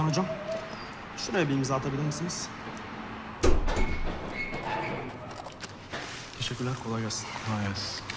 İhsan hocam, şuraya bir imza atabilir misiniz? Teşekkürler, kolay gelsin. Kolay gelsin.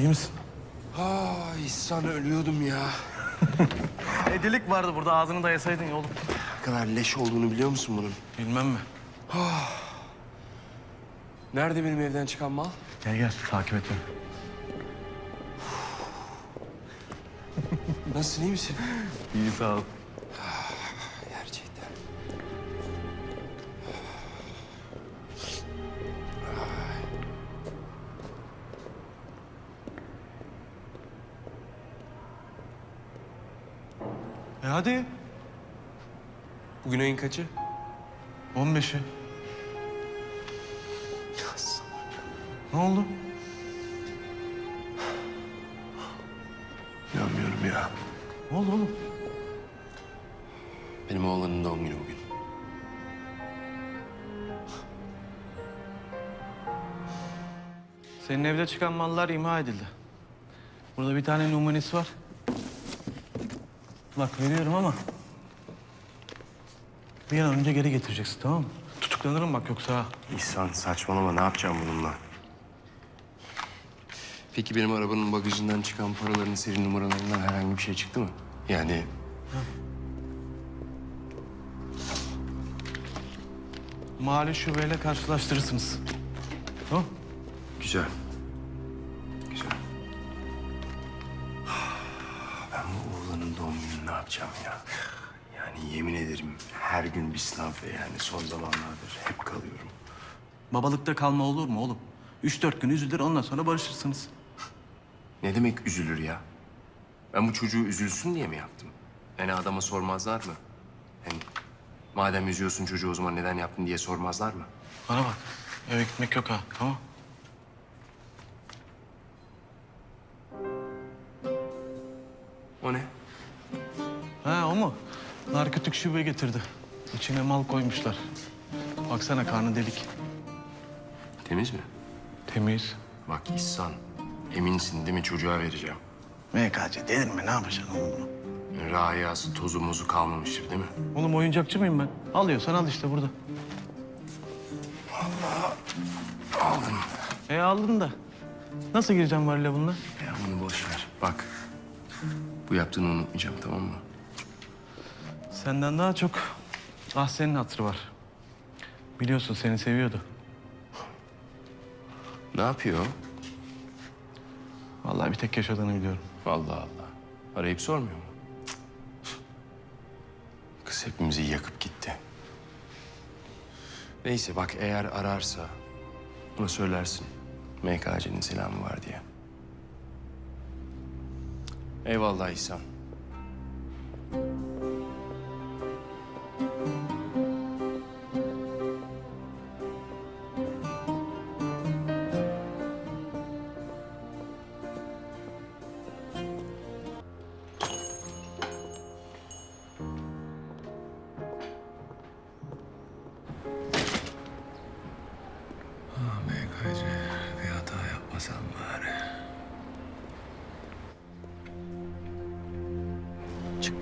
İyi misin? Ay İhsan ölüyordum ya. E delik vardı burada ağzını dayasaydın ya oğlum. Ne kadar leş olduğunu biliyor musun bunun? Bilmem mi? Nerede benim evden çıkan mal? Gel gel takip et beni. Nasılsın iyi misin? İyi sağ ol. Hadi. Bugün ayın kaçı? 15'i. Ne oldu? İnanmıyorum ya. Ne oldu oğlum? Benim oğlanın doğum günü bugün. Senin evde çıkan mallar imha edildi. Burada bir tane numunesi var. Bak veriyorum ama... Bir an önce geri getireceksin tamam mı? Tutuklanırım bak yoksa ha. İhsan saçmalama ne yapacağım bununla? Peki benim arabanın bagajından çıkan paraların seri numaralarından herhangi bir şey çıktı mı? Yani Mali şubeyle karşılaştırırsınız. Tamam güzel. Güzel. Yapacağım ya? Yani yemin ederim her gün bir sınav ve yani son zamanlardır hep kalıyorum. Babalıkta kalma olur mu oğlum? Üç dört gün üzülür ondan sonra barışırsınız. Ne demek üzülür ya? Ben bu çocuğu üzülsün diye mi yaptım? Yani adama sormazlar mı? Hem madem üzüyorsun çocuğu o zaman neden yaptın diye sormazlar mı? Bana bak eve gitmek yok ha tamam O ne? Ha o mu? Narkotik şube getirdi. İçine mal koymuşlar. Baksana karnı delik. Temiz mi? Temiz. Bak İhsan, eminsin değil mi çocuğa vereceğim? MKC delirme ne yapacaksın oğlum bunu? Rahiyası, tozu mozu kalmamıştır değil mi? Oğlum oyuncakçı mıyım ben? Alıyorsan al işte burada. Aldım. E aldın da. Nasıl gireceğim varile bununla? Ya bunu boş ver. Bak, bu yaptığını unutmayacağım tamam mı? Senden daha çok ah senin hatırı var. Biliyorsun seni seviyordu. Ne yapıyor? Vallahi bir tek yaşadığını biliyorum. Allah Allah. Arayıp sormuyor mu? Kız hepimizi yakıp gitti. Neyse bak eğer ararsa ona söylersin. MKC'nin selamı var diye. Eyvallah İhsan.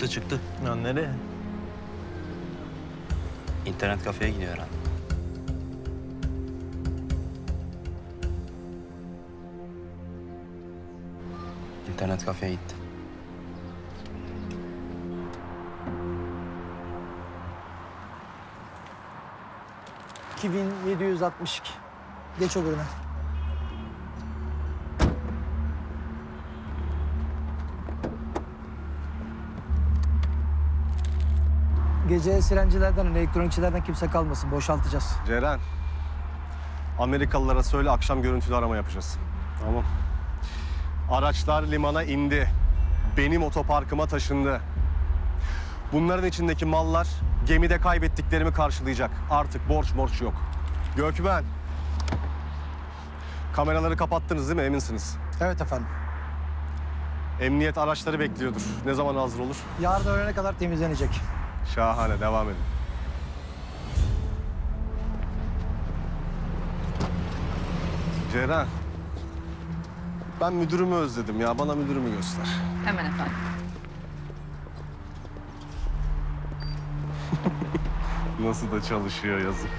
Çıktı. Ya nereye? İnternet kafeye gidiyor herhalde. İnternet kafeye gitti. ...2762. Geç öbürüne. Gece sirencilerden, elektronikçilerden kimse kalmasın. Boşaltacağız. Ceren, Amerikalılara söyle akşam görüntülü arama yapacağız. Tamam. Araçlar limana indi. Benim otoparkıma taşındı. Bunların içindeki mallar gemide kaybettiklerimi karşılayacak. Artık borç borç yok. Gökmen, Kameraları kapattınız değil mi? Eminsiniz. Evet efendim. Emniyet araçları bekliyordur. Ne zaman hazır olur? Yarın öğlene kadar temizlenecek. Şahane. Devam edin. Ceren. Ben müdürümü özledim ya. Bana müdürümü göster. Hemen efendim. Nasıl da çalışıyor yazık.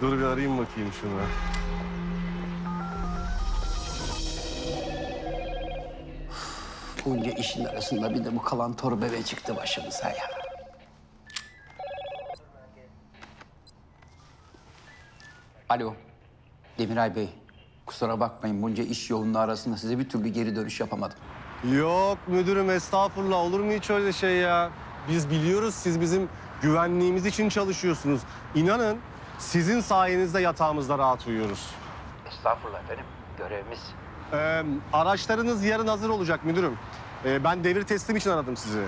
Dur bir arayayım bakayım şunu. Bunca işin arasında bir de bu kalan toru bebe çıktı başımıza ya. Alo, Demiray Bey. Kusura bakmayın bunca iş yoğunluğu arasında size bir türlü geri dönüş yapamadım. Yok müdürüm estağfurullah olur mu hiç öyle şey ya? Biz biliyoruz siz bizim güvenliğimiz için çalışıyorsunuz. İnanın sizin sayenizde yatağımızda rahat uyuyoruz. Estağfurullah efendim, görevimiz. Ee, araçlarınız yarın hazır olacak müdürüm. Ee, ben devir teslim için aradım sizi.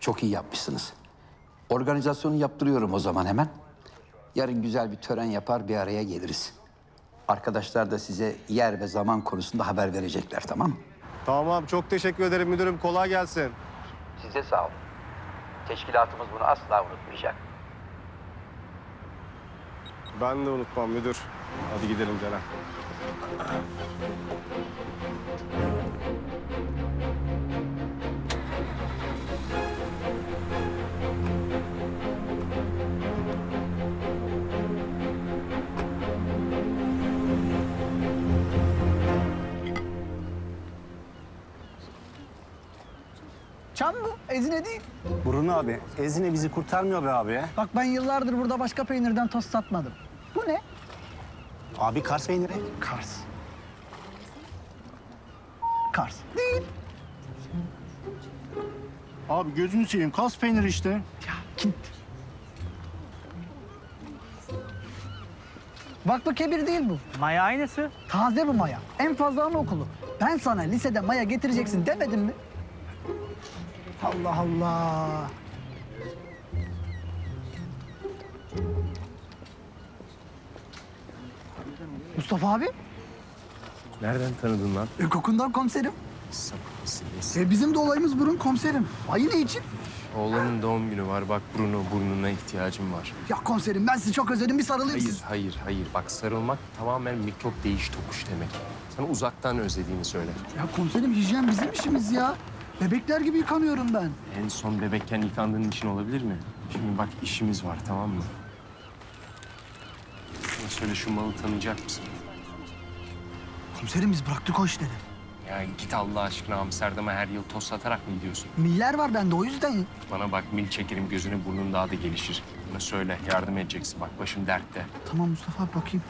Çok iyi yapmışsınız. Organizasyonu yaptırıyorum o zaman hemen. Yarın güzel bir tören yapar bir araya geliriz. Arkadaşlar da size yer ve zaman konusunda haber verecekler tamam mı? Tamam çok teşekkür ederim müdürüm kolay gelsin. Size sağ olun. Teşkilatımız bunu asla unutmayacak. Ben de unutmam müdür. Hadi gidelim Ceren. Çam bu, ezine değil. Burun abi, Ezine bizi kurtarmıyor be abi ya. Bak ben yıllardır burada başka peynirden tost satmadım. Bu ne? Abi Kars peyniri. Kars. Kars. Değil. Abi gözünü seveyim, Kars peyniri işte. Ya git. Vakfı kebir değil bu. Maya aynısı. Taze bu maya. En fazla anaokulu. Ben sana lisede maya getireceksin demedim mi? Allah Allah. Mustafa abi, Nereden tanıdın lan? e, kokundan komiserim. E, bizim de olayımız burun komiserim. Ayı ne için? Oğlanın doğum günü var. Bak Bruno burnuna ihtiyacım var. Ya komiserim ben sizi çok özledim. Bir sarılayım Hayır, siz. hayır, hayır. Bak sarılmak tamamen mikrop değiş tokuş demek. Sana uzaktan özlediğini söyle. Ya komiserim hijyen bizim işimiz ya. Bebekler gibi yıkanıyorum ben. En son bebekken yıkandığın için olabilir mi? Şimdi bak işimiz var tamam mı? Bana söyle şu malı tanıyacak mısın? Komiserim biz bıraktık o işleri. Ya git Allah aşkına Amsterdam'a her yıl toz satarak mı gidiyorsun? Miller var bende o yüzden. Bana bak mil çekerim gözüne burnun daha da gelişir. Bana söyle yardım edeceksin bak başım dertte. Tamam Mustafa abi bakayım.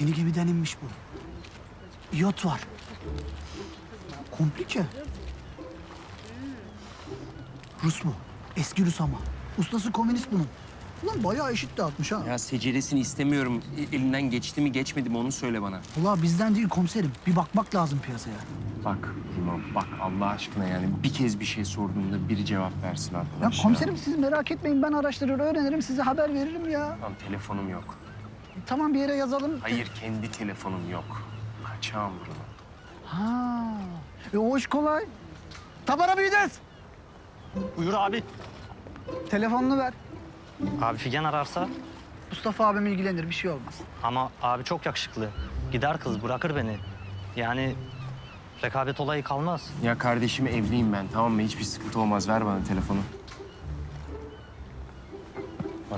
Yeni gemiden inmiş bu. Yot var. Komplike. Rus mu? Eski Rus ama. Ustası komünist bunun. Ulan bayağı eşit dağıtmış ha. Ya seceresini istemiyorum. E- Elinden geçti mi geçmedi mi onu söyle bana. Ulan bizden değil komiserim. Bir bakmak lazım piyasaya. Bak Bruno bak Allah aşkına yani bir kez bir şey sorduğunda biri cevap versin Ya arkadaş. komiserim siz merak etmeyin ben araştırır öğrenirim size haber veririm ya. Tamam telefonum yok. Tamam bir yere yazalım. Hayır kendi telefonum yok. Kaçağım Bruno. Ha. E o iş kolay. Tabara büyüdüz. Buyur abi. Telefonunu ver. Abi Figen ararsa Mustafa abim ilgilenir bir şey olmaz. ama abi çok yakışıklı. Gider kız bırakır beni. Yani rekabet olayı kalmaz. Ya kardeşim evliyim ben tamam mı? Hiçbir sıkıntı olmaz. Ver bana telefonu.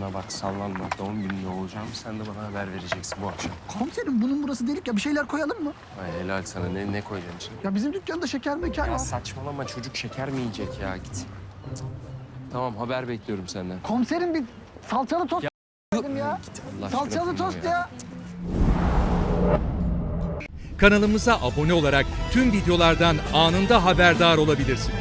Bana bak sallanma. Doğum gününde olacağım. Sen de bana haber vereceksin bu akşam. Komiserim bunun burası delik ya bir şeyler koyalım mı? Ay helal sana. Ne, ne koyacaksın içine? Ya bizim dükkanda şeker mekan Ya var. saçmalama çocuk şeker mi yiyecek ya git. Tamam haber bekliyorum senden. Komiserim bir salçalı tost dedim ya. Git Allah aşkına Salçalı tost ya. Kanalımıza abone olarak tüm videolardan anında haberdar olabilirsiniz.